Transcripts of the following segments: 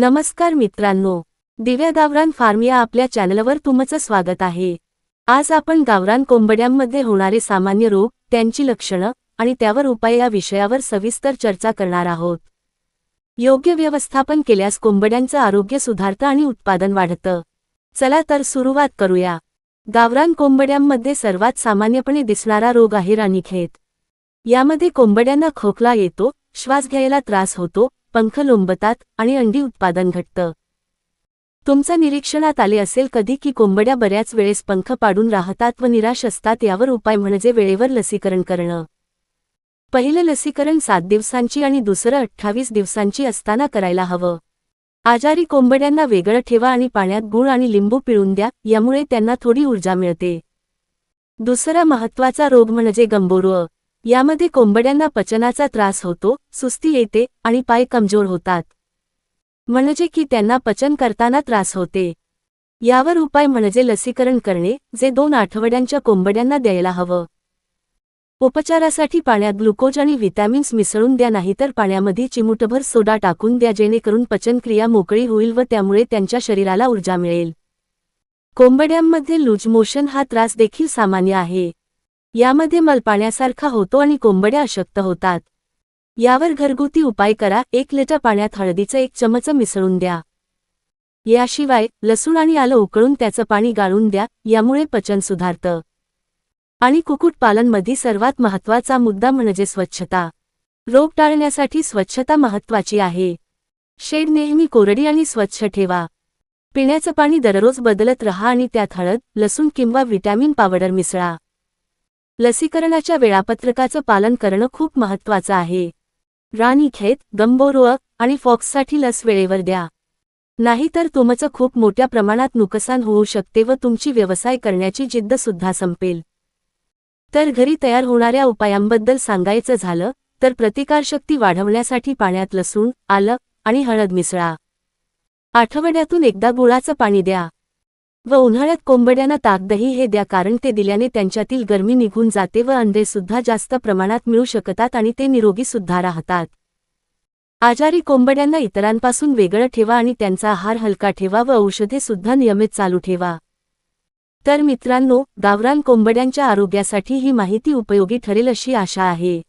नमस्कार मित्रांनो. दिव्या गावरान फार्म या आपल्या चॅनलवर तुमचं स्वागत आहे. आज आपण गावरान कोंबड्यांमध्ये होणारे सामान्य रोग त्यांची लक्षणं आणि त्यावर उपाय या विषयावर सविस्तर चर्चा करणार आहोत. योग्य व्यवस्थापन केल्यास कोंबड्यांचं आरोग्य सुधारतं आणि उत्पादन वाढतं. चला तर सुरुवात करूया. गावरान कोंबड्यांमध्ये सर्वात सामान्यपणे दिसणारा रोग आहे राणीखेत. यामध्ये कोंबड्यांना खोकला येतो श्वास घ्यायला त्रास होतो पंख लोंबतात आणि अंडी उत्पादन घटतं. तुमच्या निरीक्षणात आले असेल कधी की कोंबड्या बऱ्याच वेळेस पंख पाडून राहतात व निराश असतात यावर उपाय म्हणजे वेळेवर लसीकरण करणं. पहिलं लसीकरण सात दिवसांची आणि दुसरं अठ्ठावीस दिवसांची असताना करायला हवं. आजारी कोंबड्यांना वेगळं ठेवा आणि पाण्यात गुळ आणि लिंबू पिळून द्या यामुळे त्यांना थोडी ऊर्जा मिळते. दुसरा महत्त्वाचा रोग म्हणजे गंभोरव यामध्ये कोंबड्यांना पचनाचा त्रास होतो सुस्ती येते आणि पाय कमजोर होतात. म्हणजे की त्यांना पचन करताना त्रास होते. यावर उपाय म्हणजे लसीकरण करणे जे दोन आठवड्यांच्या कोंबड्यांना द्यायला हवं. उपचारासाठी पाण्यात ग्लुकोज आणि व्हिटॅमिन्स मिसळून द्या नाहीतर पाण्यामध्ये चिमुटभर सोडा टाकून द्या जेणेकरून पचनक्रिया मोकळी होईल व त्यामुळे त्यांच्या शरीराला ऊर्जा मिळेल. कोंबड्यांमध्ये लूज मोशन हा त्रास देखील सामान्य आहे. यामध्ये मल पाण्यासारखा होतो आणि कोंबड्या अशक्त होतात. यावर घरगुती उपाय करा. एक लिटर पाण्यात हळदीचं एक चमच मिसळून द्या. याशिवाय लसूण आणि आलं उकळून त्याचं पाणी गाळून द्या यामुळे पचन सुधारतं. आणि कुक्कुटपालनमध्ये सर्वात महत्त्वाचा मुद्दा म्हणजे स्वच्छता. रोग टाळण्यासाठी स्वच्छता महत्त्वाची आहे. शेड नेहमी कोरडी आणि स्वच्छ ठेवा. पिण्याचं पाणी दररोज बदलत रहा आणि त्यात हळद लसूण किंवा व्हिटॅमिन पावडर मिसळा. लसीकरणाच्या वेळापत्रकाचं पालन करणं खूप महत्त्वाचं आहे. राणीखेत गंबोरोअ आणि फॉक्ससाठी लस वेळेवर द्या. नाहीतर तुमचं खूप मोठ्या प्रमाणात नुकसान होऊ शकते व तुमची व्यवसाय करण्याची जिद्द सुद्धा संपेल. तर घरी तयार होणाऱ्या उपायांबद्दल सांगायचं झालं तर प्रतिकारशक्ती वाढवण्यासाठी पाण्यात लसूण आलं आणि हळद मिसळा. आठवड्यातून एकदा गुळाचं पाणी द्या. व उन्हाळ्यात कोंबड्यांना ताकदही हे द्या कारण ते दिल्याने त्यांच्यातील गरमी निघून जाते व अंडेसुद्धा जास्त प्रमाणात मिळू शकतात आणि ते निरोगीसुद्धा राहतात. आजारी कोंबड्यांना इतरांपासून वेगळं ठेवा आणि त्यांचा आहार हलका ठेवा व औषधे सुद्धा नियमित चालू ठेवा. तर मित्रांनो गावरान कोंबड्यांच्या आरोग्यासाठी ही माहिती उपयोगी ठरेल अशी आशा आहे.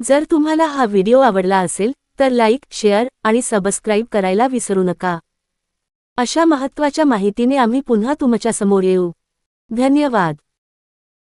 जर तुम्हाला हा व्हिडिओ आवडला असेल तर लाईक शेअर आणि सबस्क्राईब करायला विसरू नका. अशा महत्त्वाच्या माहितीने आम्ही पुन्हा तुमच्यासमोर येऊ. धन्यवाद.